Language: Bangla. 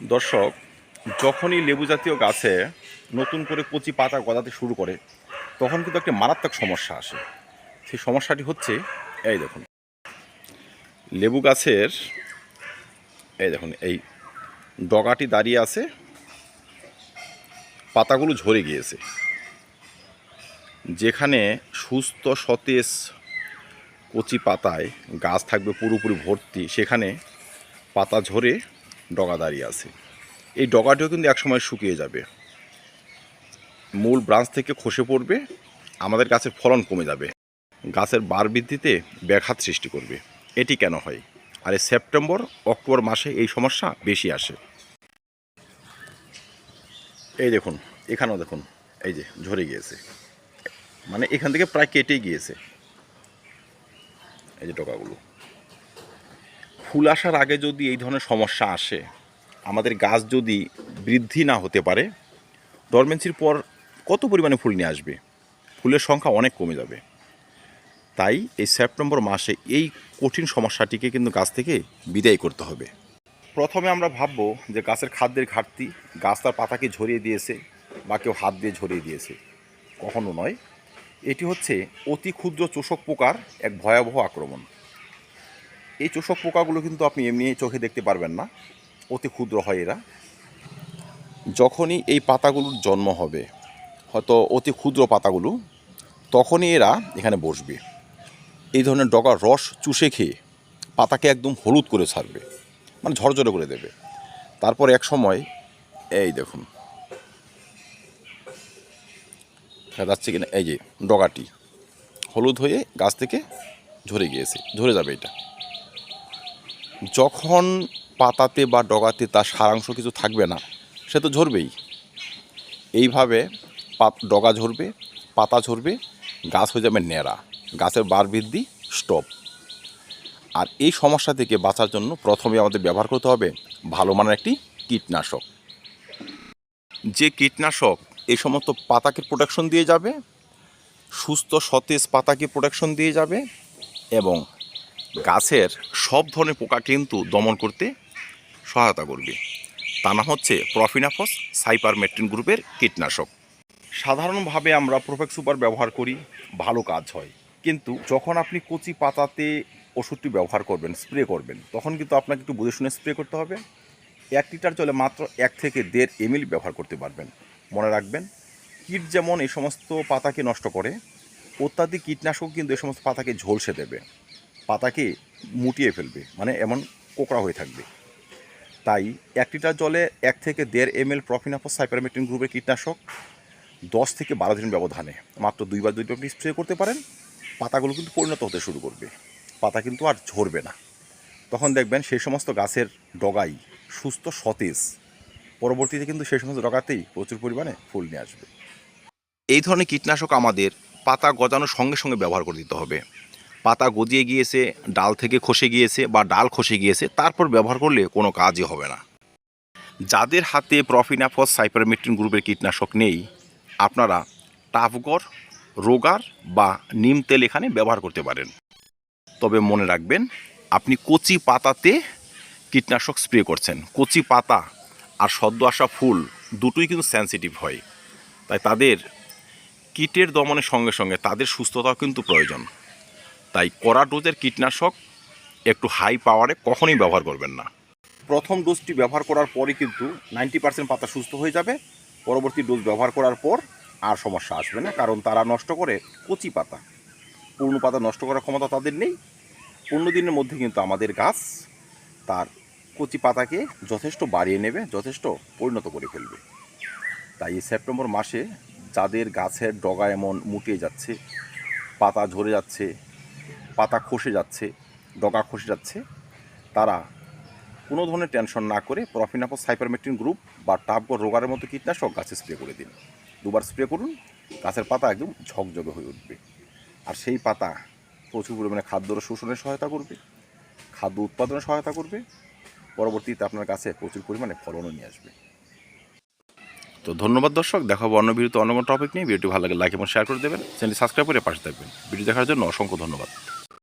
দর্শক, যখনই লেবু জাতীয় গাছে নতুন করে কচি পাতা গজাতে শুরু করে, তখন কিন্তু একটা মারাত্মক সমস্যা আসে। সেই সমস্যাটি হচ্ছে, এই দেখুন, লেবু গাছের, এই দেখুন, এই ডগাটি দাঁড়িয়ে আছে, পাতাগুলো ঝরে গিয়েছে। যেখানে সুস্থ, সতেজ কচি পাতায় গাছ থাকবে পুরোপুরি ভর্তি, সেখানে পাতা ঝরে ডগা দাঁড়িয়ে আছে। এই ডগাটিও কিন্তু একসময় শুকিয়ে যাবে। মূল ব্রাঞ্চ থেকে খসে পড়বে, আমাদের গাছের ফলন কমে যাবে। গাছের বার বৃদ্ধিতে ব্যাঘাত সৃষ্টি করবে। এটি কেন হয়? আর এই সেপ্টেম্বর, অক্টোবর মাসে এই সমস্যা বেশি আসে। এই দেখুন, এখানেও দেখুন, এই যে ঝরে গিয়েছে। মানে এখান থেকে প্রায় কেটেই গিয়েছে। এই যে ডগাগুলো। ফুল আসার আগে যদি এই ধরনের সমস্যা আসে, আমাদের গাছ যদি বৃদ্ধি না হতে পারে ডরমেন্সির পর কত পরিমাণে ফুল নিয়ে আসবে? ফুলের সংখ্যা অনেক কমে যাবে। তাই এই সেপ্টেম্বর মাসে এই কঠিন সমস্যাটিকে কিন্তু গাছ থেকে বিদায় করতে হবে। প্রথমে আমরা ভাববো যে গাছের খাদ্যের ঘাটতি, গাছ তার পাতাকে ঝরিয়ে দিয়েছে বা কেউ হাত দিয়ে ঝরিয়ে দিয়েছে। কখনো নয়। এটি হচ্ছে অতি ক্ষুদ্র চোষক পোকার এক ভয়াবহ আক্রমণ। এই চোষক পোকাগুলো কিন্তু আপনি এমনি চোখে দেখতে পারবেন না। অতি ক্ষুদ্র হয় এরা। যখনই এই পাতাগুলোর জন্ম হবে, হয়তো অতি ক্ষুদ্র পাতাগুলো, তখনই এরা এখানে বসবে। এই ধরনের ডগার রস চুষে খেয়ে পাতাকে একদম হলুদ করে ছাড়বে মানে ঝরঝরে করে দেবে। তারপর এক সময়, এই দেখুন। দেখা যাচ্ছে কিনা, এই যে ডগাটি, হলুদ হয়ে গাছ থেকে ঝরে গিয়েছে, ঝরে যাবে এটা। যখন পাতাতে বা ডগাতে তার সারাংশ কিছু থাকবে না, সে তো ঝরবেই। এইভাবে ডগা ঝরবে, পাতা ঝরবে, গাছ হয়ে যাবে ন্যাড়া। গাছের বার বৃদ্ধি স্টপ। আর এই সমস্যা থেকে বাঁচার জন্য প্রথমে আমাদের ব্যবহার করতে হবে ভালো মানের একটি কীটনাশক। যে কীটনাশক এই সমস্ত পাতাকে প্রোটেকশন দিয়ে যাবে, সুস্থ সতেজ পাতাকে প্রোটেকশন দিয়ে যাবে এবং গাছের সব ধরনের পোকা কিন্তু দমন করতে সহায়তা করবে। তা নাম হচ্ছে প্রফিনাফস সাইপারমেট্রিন গ্রুপের কীটনাশক। সাধারণভাবে আমরা প্রোফেক্ট সুপার ব্যবহার করি, ভালো কাজ হয়। কিন্তু যখন আপনি কচি পাতাতে ওষুধটি ব্যবহার করবেন, স্প্রে করবেন, তখন কিন্তু আপনাকে একটু বুঝে শুনে স্প্রে করতে হবে। এক লিটার জলে মাত্র এক থেকে দেড় এমএল ব্যবহার করতে পারবেন। মনে রাখবেন, কীট যেমন এই সমস্ত পাতাকে নষ্ট করে, অত্যাধিক কীটনাশক কিন্তু এই সমস্ত পাতাকে ঝলসে দেবে। পাতাকে মুটিয়ে ফেলবে মানে এমন কোকড়া হয়ে থাকবে। তাই এক লিটার জলে এক থেকে দেড় এম এল প্রফিনাফস সাইপারমেট্রিন গ্রুপের কীটনাশক দশ থেকে বারো দিন ব্যবধানে মাত্র দুইবার দুইবার আপনি স্প্রে করতে পারেন, পাতাগুলো কিন্তু পরিণত হতে শুরু করবে। পাতা কিন্তু আর ঝরবে না। তখন দেখবেন সেই সমস্ত গাছের ডগাই সুস্থ সতেজ। পরবর্তীতে কিন্তু সেই সমস্ত ডগাতেই প্রচুর পরিমাণে ফুল নিয়ে আসবে। এই ধরনের কীটনাশক আমাদের পাতা গজানোর সঙ্গে সঙ্গে ব্যবহার করে দিতে হবে। পাতা গজিয়ে গিয়েছে, ডাল থেকে খসে গিয়েছে বা ডাল খসে গিয়েছে, তারপর ব্যবহার করলে কোনো কাজই হবে না। যাদের হাতে প্রফিনাফস সাইপারমেট্রিন গ্রুপের কীটনাশক নেই, আপনারা টাফগর, রোগার বা নিম তেল এখানে ব্যবহার করতে পারেন। তবে মনে রাখবেন, আপনি কচি পাতাতে কীটনাশক স্প্রে করছেন। কচি পাতা আর সদ্য আসা ফুল দুটোই কিন্তু সেন্সিটিভ হয়। তাই তাদের কীটের দমনের সঙ্গে সঙ্গে তাদের সুস্থতাও কিন্তু প্রয়োজন। তাই কড়া ডোজের কীটনাশক একটু হাই পাওয়ারে কখনোই ব্যবহার করবেন না। প্রথম ডোজটি ব্যবহার করার পরে কিন্তু নাইনটি পার্সেন্ট পাতা সুস্থ হয়ে যাবে। পরবর্তী ডোজ ব্যবহার করার পর আর সমস্যা আসবে না, কারণ তারা নষ্ট করে কচি পাতা। পূর্ণ পাতা নষ্ট করার ক্ষমতা তাদের নেই। পনেরো দিনের মধ্যে কিন্তু আমাদের গাছ তার কচি পাতাকে যথেষ্ট বাড়িয়ে নেবে, যথেষ্ট পরিণত করে ফেলবে। তাই এই সেপ্টেম্বর মাসে যাদের গাছের ডগা এমন মুটিয়ে যাচ্ছে, পাতা ঝরে যাচ্ছে পাতা খসে যাচ্ছে, ডগা খসে যাচ্ছে, তারা কোনো ধরনের টেনশন না করে প্রফিনাপস সাইপারমেট্রিন গ্রুপ বা টাবগর রোগারের মতো কীটনাশক গাছে স্প্রে করে দিন। দুবার স্প্রে করুন, গাছের পাতা একদম ঝকঝকে হয়ে উঠবে। আর সেই পাতা প্রচুর পরিমাণে খাদ্য শোষণে সহায়তা করবে, খাদ্য উৎপাদনে সহায়তা করবে, পরবর্তীতে আপনার কাছে প্রচুর পরিমাণে ফলনও নিয়ে আসবে। তো ধন্যবাদ দর্শক, দেখাবো অন্য ভিডিওতে অন্য কোনো টপিক নিয়ে। ভিডিওটি ভালো লাগে লাইক এবং শেয়ার করে দেবেন। চ্যানেলটি সাবস্ক্রাইব করে পাশে থাকবেন। ভিডিও দেখার জন্য অসংখ্য ধন্যবাদ।